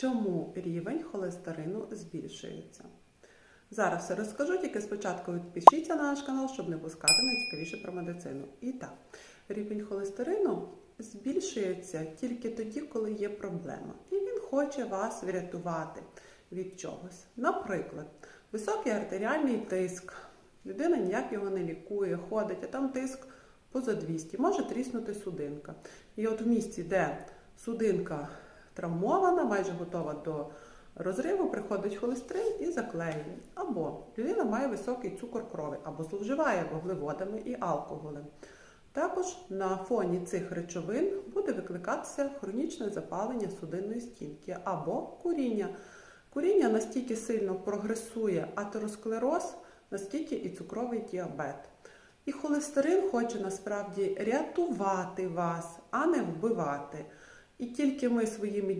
чому рівень холестерину збільшується. Зараз все розкажу, тільки спочатку підпишіться на наш канал, щоб не пускати найцікавіше про медицину. І так, рівень холестерину збільшується тільки тоді, коли є проблема. І він хоче вас врятувати від чогось. Наприклад, високий артеріальний тиск. Людина ніяк його не лікує, ходить, а там тиск поза 200, може тріснути судинка. І от в місці, де судинка травмована, майже готова до розриву, приходить холестерин і заклеює. Або людина має високий цукор крові, або зловживає вуглеводами і алкоголем. Також на фоні цих речовин буде викликатися хронічне запалення судинної стінки або куріння. Куріння настільки сильно прогресує атеросклероз, наскільки і цукровий діабет. І холестерин хоче насправді рятувати вас, а не вбивати. І тільки ми своїми